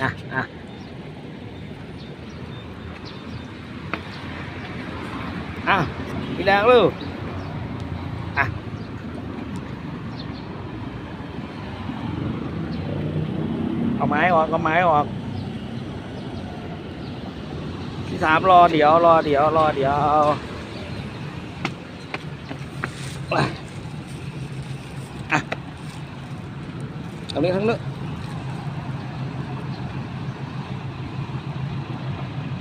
อะอะอะพี่แดงลูกอะเอาไม้ออกเอาไม้ออกพี่สามรอเดี๋ยวรอเดี๋ยวรอเดี๋ยวอะอะเอานี้ทั้งนึก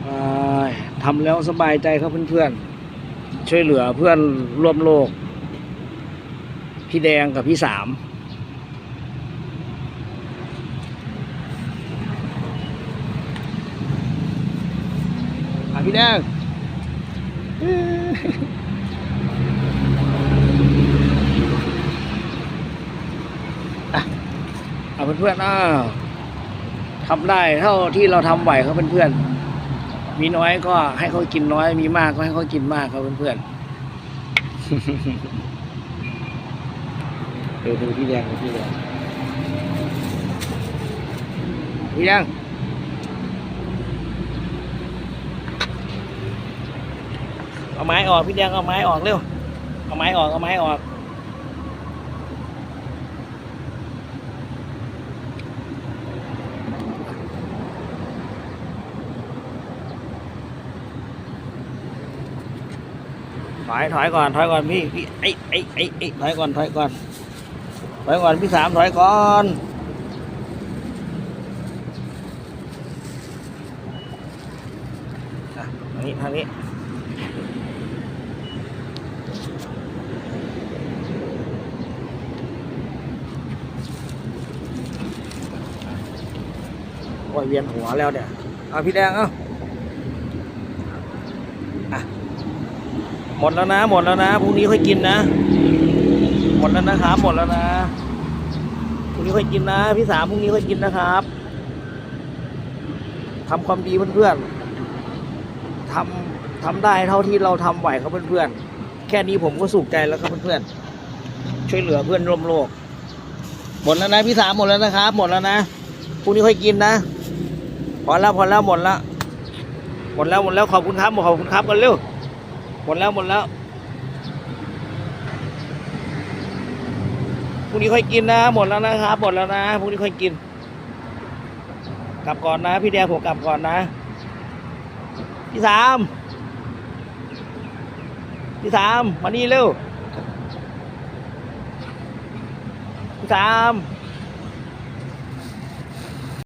อ่า ทำแล้วสบายใจครับเพื่อนๆ ช่วยเหลือเพื่อนร่วมโลก พี่แดงกับพี่สามพี่แดงเอาเพื่อนๆอ้าวทำได้เท่าที่เราทำไหวครับเพื่อนๆ มีน้อยก็ให้เขากินน้อย มีมากก็ให้เขากินมากครับเพื่อนๆเดี๋ยวดูพี่แดงดูพี่แดงพี่แดงเอาไม้ออกพี่แดงเอาไม้ออกเร็วเอาไม้ออกเอาไม้ออก ถอยถอยก่อนถอยก่อนพี่พี่ไอ้ไอ้ไอ้ไอ้ถอยก่อนถอยก่อนถอยก่อนพี่สามถอยก่อนอะทางนี้ทางนี้โอ้ยเวียนหัวแล้วเนี่ยเอาพี่แดงเอ้า หมดแล้วนะ หมดแล้วนะพรุ่งนี้ค่อยกินนะ หมดแล้วนะครับหมดแล้วนะพรุ่งนี้ค่อยกินนะพี่สามพรุ่งนี้ค่อยกินนะครับทำความดีเพื่อนๆทำทำได้เท่าที่เราทำไหวครับเพื่อนๆแค่นี้ผมก็สุขใจแล้วครับเพื่อนๆช่วยเหลือเพื่อนร่วมโลก หมดแล้วนะพี่สามหมดแล้วนะครับ หมดแล้วนะพรุ่งนี้ค่อยกินนะพอแล้วพอแล้วหมดแล้วหมดแล้วหมดแล้วขอบคุณครับขอบคุณครับกันเร็ว หมดแล้วหมดแล้วพรุ่งนี้ค่อยกินนะหมดแล้วนะครับหมดแล้วนะพรุ่งนี้ค่อยกิน กลับก่อนนะ พี่แดงผมกลับก่อนนะพี่สามพี่สามมานี่เร็วพี่สาม